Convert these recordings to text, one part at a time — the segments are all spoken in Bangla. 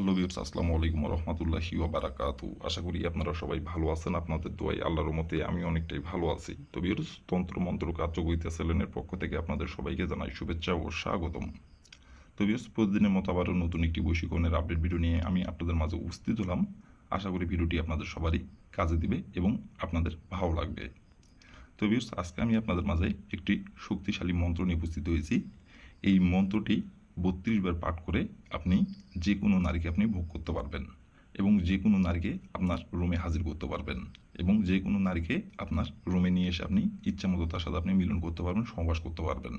হ্যালো বিয়ার্স আসসালামু আলাইকুম রহমতুল্লাহি বারাকাতু আশা করি আপনারা সবাই ভালো আছেন, আপনাদের দোয়াই আল্লাহর মতে আমি অনেকটাই ভালো আছি। তো বিয়ার্স তন্ত্র মন্ত্র কার্যকরিতা সেলেনের পক্ষ থেকে আপনাদের সবাইকে জানাই শুভেচ্ছা ও স্বাগতম। তো বিয়ার্স প্রতিদিনের মতো আবারও নতুন একটি বৈশিকরণের আপডেট ভিডিও নিয়ে আমি আপনাদের মাঝে উপস্থিত হলাম। আশা করি ভিডিওটি আপনাদের সবারই কাজে দিবে এবং আপনাদের ভালো লাগবে। তো বিয়ার্স আজকে আমি আপনাদের মাঝে একটি শক্তিশালী মন্ত্র নিয়ে উপস্থিত হয়েছি। এই মন্ত্রটি বত্রিশ বার পাঠ করে আপনি যে কোনো নারীকে আপনি ভোগ করতে পারবেন এবং যে কোনো নারীকে আপনার রুমে হাজির করতে পারবেন এবং যে কোনো নারীকে আপনার রুমে নিয়ে এসে আপনি ইচ্ছা মতো তার সাথে আপনি মিলন করতে পারবেন, সহবাস করতে পারবেন।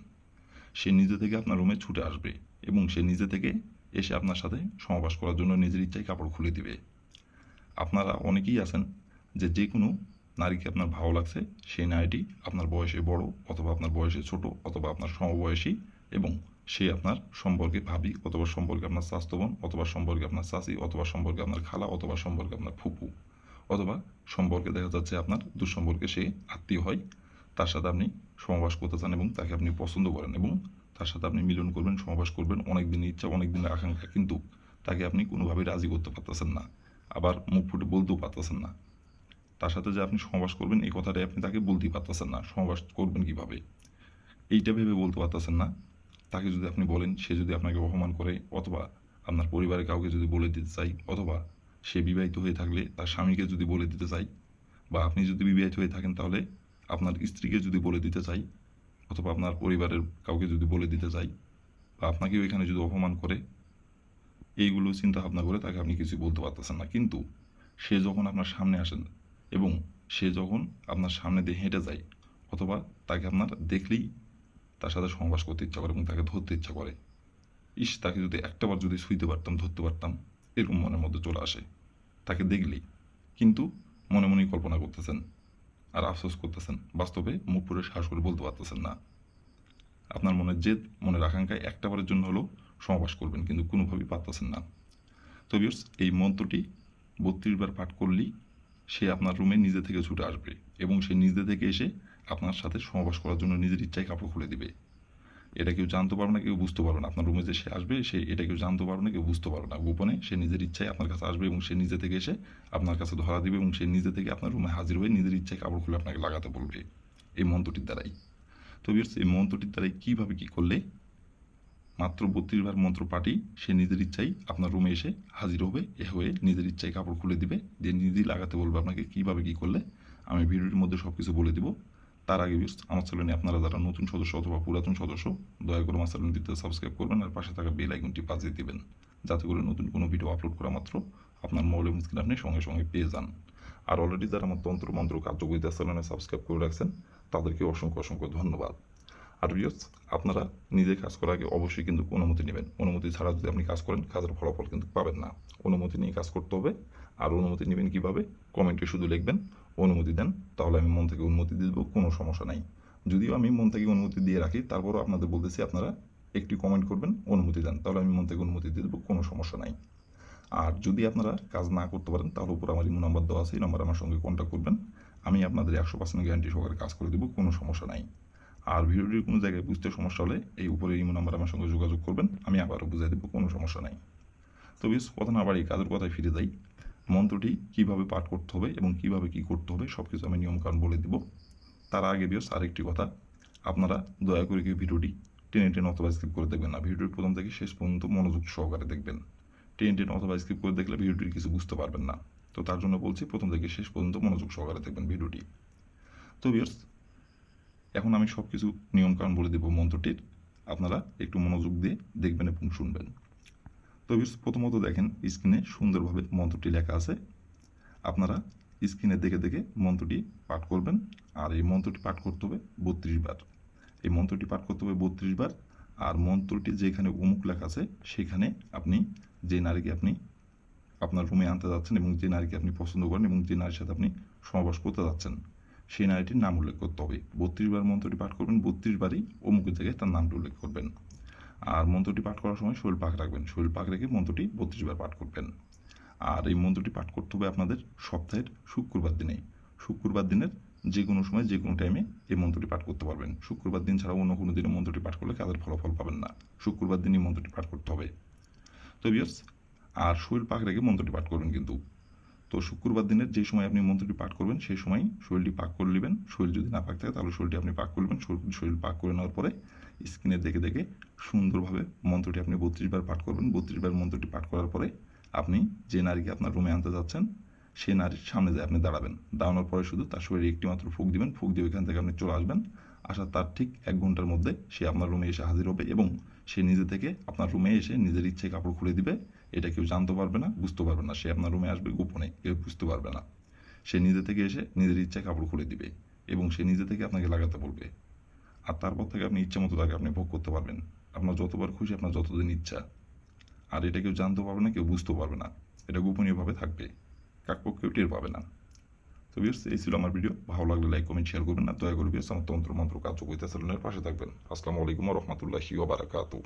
সে নিজে থেকে আপনার রুমে ছুটে আসবে এবং সে নিজে থেকে এসে আপনার সাথে সহবাস করার জন্য নিজের ইচ্ছায় কাপড় খুলে দিবে। আপনারা অনেকেই আছেন যে যে কোনো নারীকে আপনার ভালো লাগছে, সেই নারীটি আপনার বয়সে বড় অথবা আপনার বয়সে ছোট অথবা আপনার সমবয়সী এবং সে আপনার সম্পর্কে ভাবি, অথবা সম্পর্কে আপনার স্বাস্থ্যবান, অথবা সম্পর্কে আপনার চাষি অথবা সম্পর্কে আপনার খালা, অথবা সম্পর্কে আপনার ফুপু, অথবা সম্পর্কে দেখা যাচ্ছে আপনার দুঃসম্পর্কে সে আত্মীয় হয়, তার সাথে আপনি সমাবাস করতে চান এবং তাকে আপনি পছন্দ করেন এবং তার সাথে আপনি মিলন করবেন সমাবাস করবেন অনেক দিনের ইচ্ছা অনেক দিনের আকাঙ্ক্ষা, কিন্তু তাকে আপনি কোনোভাবেই রাজি করতে পারতেছেন না, আবার মুখ ফুটে বলতেও পারতেছেন না। তার সাথে যে আপনি সমাবাস করবেন, এই কথাটাই আপনি তাকে বলতেই পারতেছেন না সমাবাস করবেন কীভাবে? এইটা ভেবে বলতে পারতেছেন না। তাকে যদি আপনি বলেন, সে যদি আপনাকে অপমান করে, অথবা আপনার পরিবারের কাউকে যদি বলে দিতে চাই, অথবা সে বিবাহিত হয়ে থাকলে তার স্বামীকে যদি বলে দিতে চাই, বা আপনি যদি বিবাহিত হয়ে থাকেন তাহলে আপনার স্ত্রীকে যদি বলে দিতে চাই, অথবা আপনার পরিবারের কাউকে যদি বলে দিতে চাই, বা আপনাকে ওইখানে যদি অপমান করে, এইগুলো চিন্তা ভাবনা করে তাকে আপনি কিছু বলতে পারতেছেন না। কিন্তু সে যখন আপনার সামনে আসেন এবং সে যখন আপনার সামনে দিয়ে হেঁটে যায়, অথবা তাকে আপনার দেখলেই তার সাথে সহবাস করতে ইচ্ছা করে এবং তাকে ধরতে ইচ্ছা করে। ইস, তাকে যদি একটাবার যদি শুইতে পারতাম, ধরতে পারতাম, এরকম মনের মধ্যে চলে আসে। তাকে দেখলেই কিন্তু মনে মনেই কল্পনা করতেছেন আর আফসোস করতেছেন। বাস্তবে মুখ পুরে সাহস করে বলতে পারতেছেন না। আপনার মনের জেদ, মনের আকাঙ্ক্ষায় একটাবারের জন্য হলেও সমাবাস করবেন, কিন্তু কোনোভাবেই পারতেছেন না। তো এই মন্ত্রটি বত্রিশ বার পাঠ করলেই সে আপনার রুমে নিজে থেকে ছুটে আসবে এবং সে নিজে থেকে এসে আপনার সাথে সমাবাস করার জন্য নিজের ইচ্ছায় কাপড় খুলে দিবে। এটা কেউ জানতে পারবে না, কেউ বুঝতে পারবে না। আপনার রুমে যে সে আসবে, সে এটা কেউ জানতে পারবে না, কেউ বুঝতে পারবে না। গোপনে সে নিজের ইচ্ছায় আপনার কাছে আসবে এবং সে নিজে থেকে এসে আপনার কাছে ধরা দিবে এবং সে নিজে থেকে আপনার রুমে হাজির হয়ে নিজের ইচ্ছায় কাপড় খুলে আপনাকে লাগাতে বলবে। এই মন্ত্রটির দ্বারাই। তো বিয়ার্স এই মন্ত্রটির দ্বারাই কীভাবে কী করলে মাত্র বত্রিশ বার মন্ত্র পাঠি সে নিজের ইচ্ছাই আপনার রুমে এসে হাজির হবে, এ হয়ে নিজের ইচ্ছায় কাপড় খুলে দিবে, দিয়ে নিজেই লাগাতে বলবে আপনাকে কীভাবে কী করলে, আমি ভিডিওটির মধ্যে সব কিছু বলে দিব। তার আগে বিয়ার্স আমার চ্যানেলে আপনারা যারা নতুন সদস্য অথবা পুরাতন সদস্য, দয়া করে আমার চ্যানেলটিতে সাবস্ক্রাইব করবেন আর পাশে থাকা বেল আইকনটি বাজিয়ে দিবেন, যাতে করে নতুন কোনো ভিডিও আপলোড করা মাত্র আপনার মোবাইল স্ক্রিন আপনি সঙ্গে সঙ্গে পেয়ে যান। আর অলরেডি যারা আমার তন্ত্র মন্ত্র কার্যকরিতা চ্যানেলে সাবস্ক্রাইব করে রাখছেন, তাদেরকে অসংখ্য অসংখ্য ধন্যবাদ। আর ভিউস আপনারা নিজে কাজ করার আগে অবশ্যই কিন্তু অনুমতি নেবেন। অনুমতি ছাড়া যদি আপনি কাজ করেন, কাজের ফলাফল কিন্তু পাবেন না। অনুমতি নিয়ে কাজ করতে হবে। আর অনুমতি নেবেন কীভাবে? কমেন্টে শুধু লিখবেন অনুমতি দেন, তাহলে আমি মন থেকে অনুমতি দিয়ে দেবো, কোনো সমস্যা নাই। যদিও আমি মন থেকে অনুমতি দিয়ে রাখি, তারপরও আপনাদের বলতেছি, আপনারা একটি কমেন্ট করবেন, অনুমতি দেন, তাহলে আমি মন থেকে অনুমতি দিয়ে দেবো, কোনো সমস্যা নাই। আর যদি আপনারা কাজ না করতে পারেন, তাহলে উপর আমার ইমো নাম্বার দেওয়া আছে, এই নাম্বার আমার সঙ্গে কন্ট্যাক্ট করবেন, আমি আপনাদের একশো পার্সেন্ট গ্যারান্টি সহকারে কাজ করে দেবো, কোনো সমস্যা নাই। আর ভিডিওটির কোনো জায়গায় বুঝতে সমস্যা হলে, এই উপরে ইমো নাম্বার আমার সঙ্গে যোগাযোগ করবেন, আমি আবারও বুঝাই দেবো, কোনো সমস্যা নাই। তো বেশ কথা না বাড়ি কাজের কথায় ফিরে যাই। মন্ত্রটি কীভাবে পাঠ করতে হবে এবং কীভাবে কি করতে হবে সব কিছু আমি নিয়মকানুন বলে দিব। তার আগে বিয়স আরেকটি কথা। আপনারা দয়া করে কি ভিডিওটি টেনে টেনে অথবা স্কিপ করে দেখবেন না। ভিডিওটির প্রথম থেকে শেষ পর্যন্ত মনোযোগ সহকারে দেখবেন। টেনে টেনে অথবা স্কিপ করে দেখলে ভিডিওটির কিছু বুঝতে পারবেন না। তো তার জন্য বলছি, প্রথম থেকে শেষ পর্যন্ত মনোযোগ সহকারে দেখবেন ভিডিওটি। তো বিয়ার্স, এখন আমি সব কিছু নিয়মকানুন বলে দেবো মন্ত্রটির। আপনারা একটু মনোযোগ দিয়ে দেখবেন এবং শুনবেন। তো প্রথমত দেখেন স্ক্রিনে সুন্দরভাবে মন্ত্রটি লেখা আছে। আপনারা স্ক্রিনে দেখে দেখে মন্ত্রটি পাঠ করবেন। আর এই মন্ত্রটি পাঠ করতে হবে বত্রিশ বার। এই মন্ত্রটি পাঠ করতে হবে বত্রিশ বার। আর মন্ত্রটি যেখানে অমুক লেখা আছে, সেখানে আপনি যে নারীকে আপনি আপনার রুমে আনতে যাচ্ছেন এবং যে নারীকে আপনি পছন্দ করেন এবং যে নারীর সাথে আপনি সমাবাস করতে যাচ্ছেন, সেই নারীটির নাম উল্লেখ করতে হবে। বত্রিশ বার মন্ত্রটি পাঠ করবেন, বত্রিশ বারই অমুকের জায়গায় তার নামটি উল্লেখ করবেন। আর মন্ত্রটি পাঠ করার সময় শরীর পাক রাখবেন। শরীর পাক রেখে মন্ত্রটি বত্রিশ বার পাঠ করবেন। আর এই মন্ত্রটি পাঠ করতে হবে আপনাদের সপ্তাহের শুক্রবার দিনে শুক্রবার দিনের যে কোনো সময় যে কোনো টাইমে এই মন্ত্রটি পাঠ করতে পারবেন। শুক্রবার দিন ছাড়াও অন্য কোনো দিনে মন্ত্রটি পাঠ করলে কাজের ফলাফল পাবেন না। শুক্রবার দিনই মন্ত্রটি পাঠ করতে হবে। তো বিয়ার্স আর শরীর পাক রেখে মন্ত্রটি পাঠ করবেন কিন্তু। তো শুক্রবার দিনের যে সময় আপনি মন্ত্রটি পাঠ করবেন, সেই সময় শরীরটি পাক করে নেবেন। শরীর যদি না পাক থাকে, তাহলে শরীরটি আপনি পাক করবেন। শরীর- পাক করে নেওয়ার পরে স্ক্রিনে দেখে দেখে সুন্দরভাবে মন্ত্রটি আপনি বত্রিশ বার পাঠ করবেন। বত্রিশ বার মন্ত্রটি পাঠ করার পরে আপনি যে নারীকে আপনার রুমে আনতে যাচ্ছেন সেই নারীর সামনে যায় আপনি দাঁড়াবেন, দাঁড়ানোর পরে শুধু তার শরীরে একটি মাত্র ফুক দিবেন। ফুক দিয়ে ওইখান থেকে আপনি চলে আসবেন। আসার তার ঠিক এক ঘণ্টার মধ্যে সে আপনার রুমে এসে হাজির হবে এবং সে নিজে থেকে আপনার রুমে এসে নিজের ইচ্ছে কাপড় খুলে দিবে। এটা কেউ জানতে পারবে না, বুঝতে পারবে না। সে আপনার রুমে আসবে গোপনে, কেউ বুঝতে পারবে না। সে নিজে থেকে এসে নিজের ইচ্ছায় কাপড় খুলে দিবে এবং সে নিজে থেকে আপনাকে লাগাতে বলবে। আর তারপর থেকে আপনি ইচ্ছা মতো তাকে আপনি ভোগ করতে পারবেন। আপনার যতবার খুশি আপনার যতদিন ইচ্ছা। আর এটা কেউ জানতে পারবে না, কেউ বুঝতেও পারবে না। এটা গোপনীয়ভাবে থাকবে। কাকপক্ষ কেউ টের পাবে না। তো বিয়ার্স এই ছিল আমার ভিডিও ভালো লাগলে লাইক কমেন্ট শেয়ার করবেন না। দয়া করে বিয়ার্স আমার তন্ত্র মন্ত্র কার্যকরিতা পাশে থাকবেন। আসসালামু আলাইকুম রহমতুল্লাহি ওবারাকাতু